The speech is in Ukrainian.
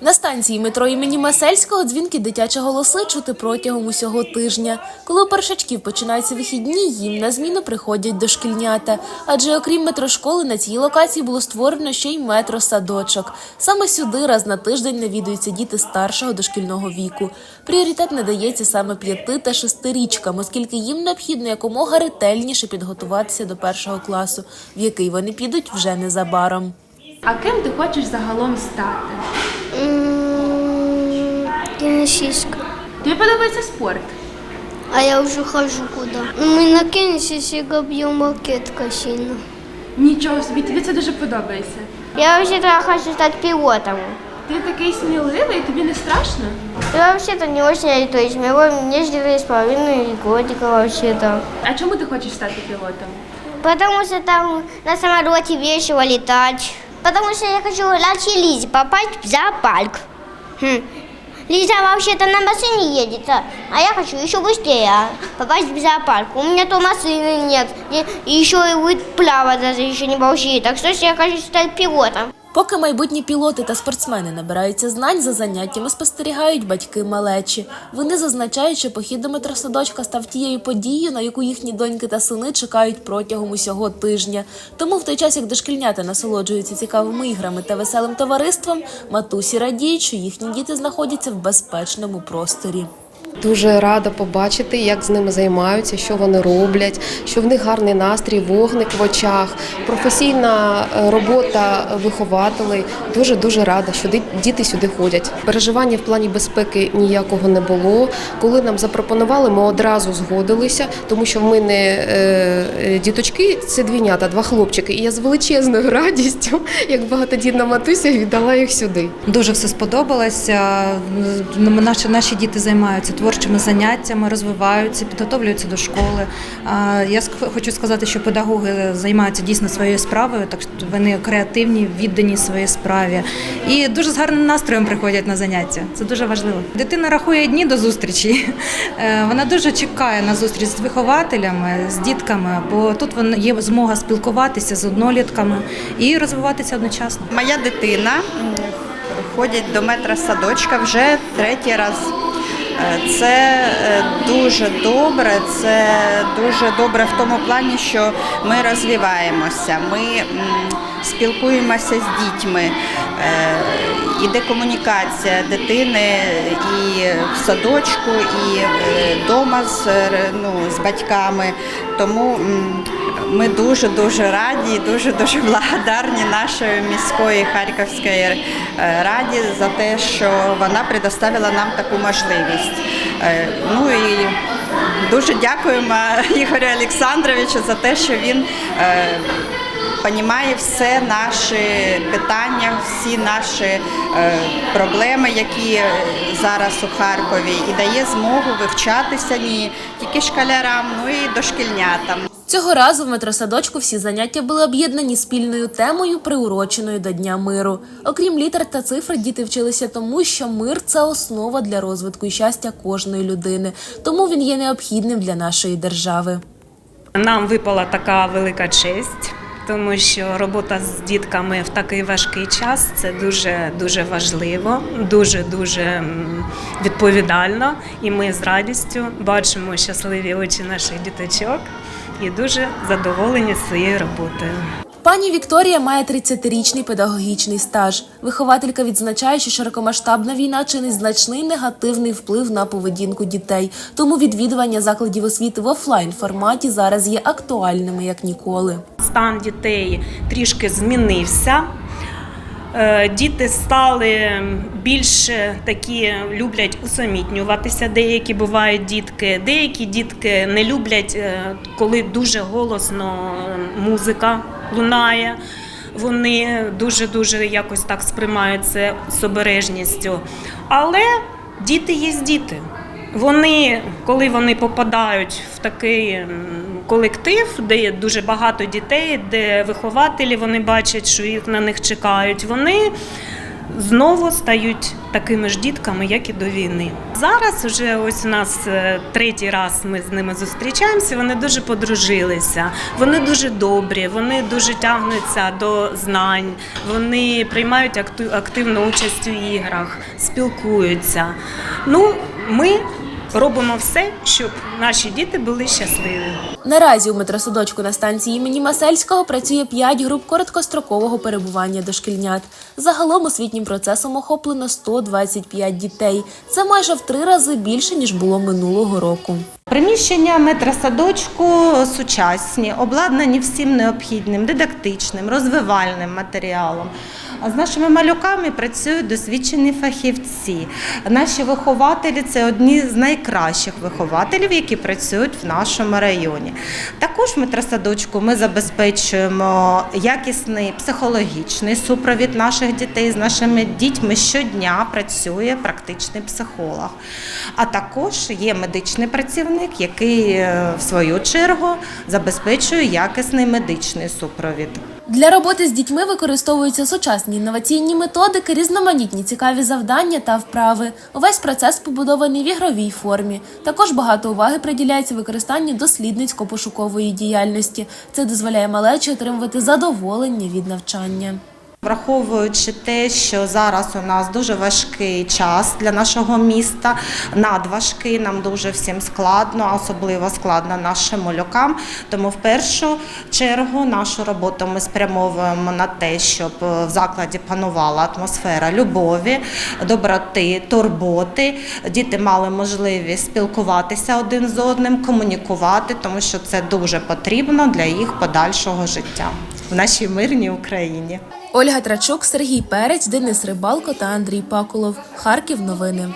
На станції метро імені Масельського дзвінки дитячі голоси чути протягом усього тижня. Коли у першачків починаються вихідні, їм на зміну приходять дошкільнята. Адже окрім метрошколи на цій локації було створено ще й метро-садочок. Саме сюди раз на тиждень навідуються діти старшого дошкільного віку. Пріоритет надається саме п'яти та шестирічкам, оскільки їм необхідно якомога ретельніше підготуватися до першого класу, в який вони підуть вже незабаром. А ким ти хочеш загалом стати? М, Теннисистка. Тобі подобається спорт? А я уже хожу куда. Мы на теннисе бьем макетка сильно. Нічого собі, тобі це дуже подобається. Я вообще-то хочу стать пилотом. Ти такий сміливий, тобі не страшно? Я вообще-то не очень, мне четыре с половиной годика вообще-то. А чому ти хочеш стати пілотом? Потому что там на самолете весело летать Потому что я хочу раньше Лизе попасть в зоопарк. Хм. Лиза вообще-то на машине едет, а а я хочу еще быстрее попасть в зоопарк. У меня то машины нет, и, и еще и вы плавать даже еще не большие. Так что я хочу стать пилотом. Поки майбутні пілоти та спортсмени набираються знань, за заняттями спостерігають батьки малечі. Вони зазначають, що похід до метросадочка став тією подією, на яку їхні доньки та сини чекають протягом усього тижня. Тому в той час, як дошкільнята насолоджуються цікавими іграми та веселим товариством, матусі радіють, що їхні діти знаходяться в безпечному просторі. Дуже рада побачити, як з ними займаються, що вони роблять, що в них гарний настрій, вогник в очах, професійна е, робота вихователей. Дуже дуже рада, що діти сюди ходять. Переживання в плані безпеки ніякого не було. Коли нам запропонували, ми одразу згодилися, тому що в мене е, е, діточки це двійнята, два хлопчики. І я з величезною радістю, як багатодітна матуся, віддала їх сюди. Дуже все сподобалося. Наші, наші діти займаються творчими заняттями, розвиваються, підготовлюються до школи. Я хочу сказати, що педагоги займаються дійсно своєю справою, так що вони креативні, віддані своїй справі і дуже з гарним настроєм приходять на заняття. Це дуже важливо. Дитина рахує дні до зустрічі. Е, Вона дуже чекає на зустріч з вихователями, з дітками, бо тут є змога спілкуватися з однолітками і розвиватися одночасно. Моя дитина ходить до метра садочка вже третій раз. Е, Це е, дуже добре, це дуже добре в тому плані, що ми розвиваємося, ми спілкуємося з дітьми, е, іде комунікація дитини і в садочку, і вдома з, ну, з батьками. Тому ми дуже дуже раді і дуже дуже благодарні нашої міської Харківської е, раді за те, що вона предоставила нам таку можливість. Е, Ну і дуже дякуємо Ігорю Олександровичу за те, що він. розуміє всі все наші питання, всі наші е, проблеми, які е, зараз у Харкові, і дає змогу вивчатися не тільки школярам, ну і дошкільнятам. Цього разу в метросадочку всі заняття були об'єднані спільною темою, приуроченою до Дня миру. Окрім літер та цифр, діти вчилися тому, що мир це основа для розвитку і щастя кожної людини, тому він є необхідним для нашої держави. Нам випала така велика честь, тому що робота з дітками в такий важкий час це дуже дуже важливо, дуже дуже відповідально. І ми з радістю бачимо щасливі очі наших діточок і дуже задоволені своєю роботою. Пані Вікторія має 30-річний педагогічний стаж. Вихователька відзначає, що широкомасштабна війна чинить значний негативний вплив на поведінку дітей. Тому відвідування закладів освіти в офлайн форматі зараз є актуальними як ніколи. Стан дітей трішки змінився. Е, Діти стали більш такі люблять усамітнюватися. Деякі бувають дітки. Деякі дітки не люблять, е, коли дуже голосно музика лунає. Вони дуже дуже якось так сприймають це з обережністю. Але діти є діти. Вони, коли вони попадають в такий колектив, де є дуже багато дітей, де вихователі вони бачать, що їх на них чекають, вони знову стають такими ж дітками, як і до війни. Зараз вже ось у нас е, третій раз ми з ними зустрічаємося. Вони дуже подружилися, вони дуже добрі, вони дуже тягнуться до знань, вони приймають активну участь у іграх, спілкуються. Ну, ми робимо все, щоб наші діти були щасливі. Наразі у метросадочку на станції імені Масельського працює 5 груп короткострокового перебування дошкільнят. Загалом освітнім процесом охоплено 125 дітей. Це майже в три рази більше ніж було минулого року. Приміщення метросадочку сучасні, обладнані всім необхідним, дидактичним, розвивальним матеріалом. З нашими малюками працюють досвідчені фахівці. Наші вихователі це одні з найкращих вихователів, які працюють в нашому районі. Також в метросадочку ми забезпечуємо якісний психологічний супровід наших дітей. З нашими дітьми щодня працює практичний психолог. А також є медичний працівник, який е, в свою чергу забезпечує якісний медичний супровід. Для роботи з дітьми використовуються сучасні інноваційні методики, різноманітні цікаві завдання та вправи. Увесь процес побудований в ігровій формі. Також багато уваги приділяється використанню дослідницько-пошукової діяльності. Це дозволяє малечі отримувати задоволення від навчання. Враховуючи те, що зараз у нас дуже важкий час для нашого міста, надважкий, нам дуже всім складно, особливо складно нашим малюкам. Тому в першу чергу нашу роботу ми спрямовуємо на те, щоб е, в закладі панувала атмосфера любові, доброти, турботи. Діти мали можливість спілкуватися один з одним, комунікувати, тому що це дуже потрібно для їх подальшого життя в нашій мирній Україні. Ольга Трачук, Сергій Перець, Денис Рибалко та Андрій Пакулов. Харків. Новини.